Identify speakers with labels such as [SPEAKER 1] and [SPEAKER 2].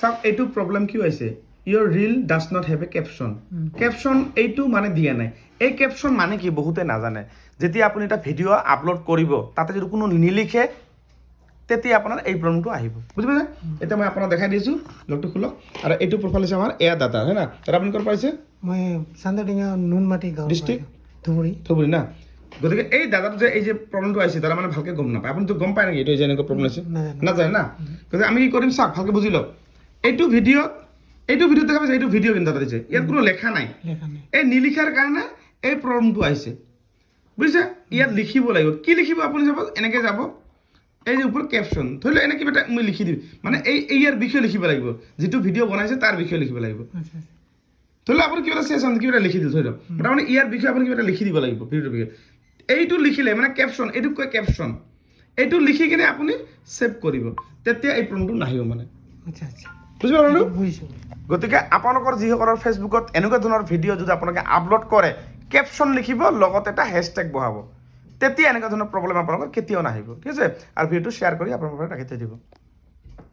[SPEAKER 1] চাওক এইটো প্ৰব্লেম কিয় হৈছে? ইয়ৰ reel does not have a caption caption এইটো মানে দিয়া নাই। এই কেপশ্যন মানে কি বহুতে নাজানে। যেতিয়া আপুনি এটা ভিডিঅ' আপলোড কৰিব তাতে যদি কোনো নিলিখে তেতিয়া আপোনাৰ এই প্ৰব্লেমটো আহিব। বুজি পাইছে? এতিয়া মই আপোনাক দেখাই দিছোঁ লগটো খোলক। আৰু এইটো প্ৰফাইল হৈছে আমাৰ এয়া দাদা হয় না? দাদা আপুনি ক'ত পাইছে
[SPEAKER 2] মই চান্দাডিঙা নুনমাটি গাঁও
[SPEAKER 1] District?
[SPEAKER 2] ধুবুৰী।
[SPEAKER 1] থবুৰী না? গতিকে এই দাদাটো যে এই যে প্ৰব্লেমটো আহিছে দাদা মানে ভালকৈ গম নাপায়। আপুনিতো গম পায় নেকি এইটো যে এনেকুৱা প্ৰব্লেম হৈছে?
[SPEAKER 2] নাজানে।
[SPEAKER 1] না? গতিকে আমি কি কৰিম চাওক ভালকৈ বুজি লওক। এইটো ভিডিঅ'ত এইটো ভিডিঅ'ত দেখা পাইছে এইটো ভিডিঅ' কিন্তু দিছে ইয়াত কোনো লেখা নাই। এই নিলিখাৰ কাৰণে এই প্ৰব্লেমটো আহিছে। বুজিছে? ইয়াত লিখিব লাগিব। কি লিখিব আপুনি চাব? এনেকৈ যাব। এই যে ওপৰত কেপশ্যন ধৰি লওক এনে কিবা এটা মই লিখি দিম। মানে এই ইয়াৰ বিষয়ে লিখিব লাগিব। যিটো ভিডিঅ' বনাইছে তাৰ বিষয়ে লিখিব লাগিব।
[SPEAKER 2] আচ্ছা আচ্ছা।
[SPEAKER 1] ধৰি লওক আপুনি কিবা এটা চেচন কিবা এটা লিখি দিল ধৰি লওক। তাৰমানে ইয়াৰ বিষয়ে আপুনি কিবা এটা লিখি দিব লাগিব ভিডিঅ'টোৰ বিষয়ে। এইটো লিখিলে মানে কেপশ্যন এইটোক কয় কেপশ্যন এইটো লিখি কিনে আপুনি ছেভ কৰিব। তেতিয়া এই প্ৰব্লেমটো নাহিব মানে।
[SPEAKER 2] আচ্ছা আচ্ছা।
[SPEAKER 1] বুজি পালে গতিকে আপোনালোকৰ যিসকলৰ ফেচবুকত এনেকুৱা ধৰণৰ ভিডিঅ' যদি আপোনালোকে আপলোড কৰে কেপশ্যন লিখিব লগত এটা হেছটেগ বহাব। তেতিয়া এনেকুৱা ধৰণৰ প্ৰব্লেম আপোনালোকৰ কেতিয়াও নাহিব। ঠিক আছে? আৰু ভিডিঅ'টো শ্বেয়াৰ কৰি আপোনালোকৰ ৰাখি থৈ দিব।